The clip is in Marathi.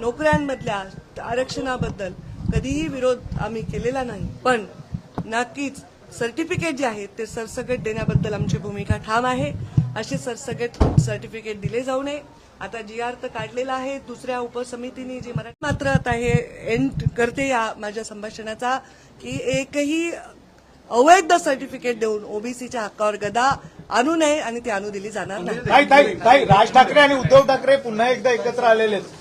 नोकऱ्यांमधल्या आरक्षणाबद्दल कधीही विरोध आम्ही केलेला नाही. पण नक्कीच सर्टिफिकेट जे आहेत ते सरसकट देण्याबद्दल आमची भूमिका ठाम आहे. असे सरसकट सर्टिफिकेट दिले जाऊ नये. आता जी आर तर काढलेला आहे. दुसऱ्या उपसमितीने जी मराठी मात्र आता हे एंड करते या माझ्या संभाषणाचा की एकही अवैध सर्टिफिकेट देऊन ओबीसीच्या हक्कावर गदा आणू नये आणि ती आणू दिली जाणार नाही. राज ठाकरे आणि उद्धव ठाकरे पुन्हा एकदा एकत्र आलेले आहेत.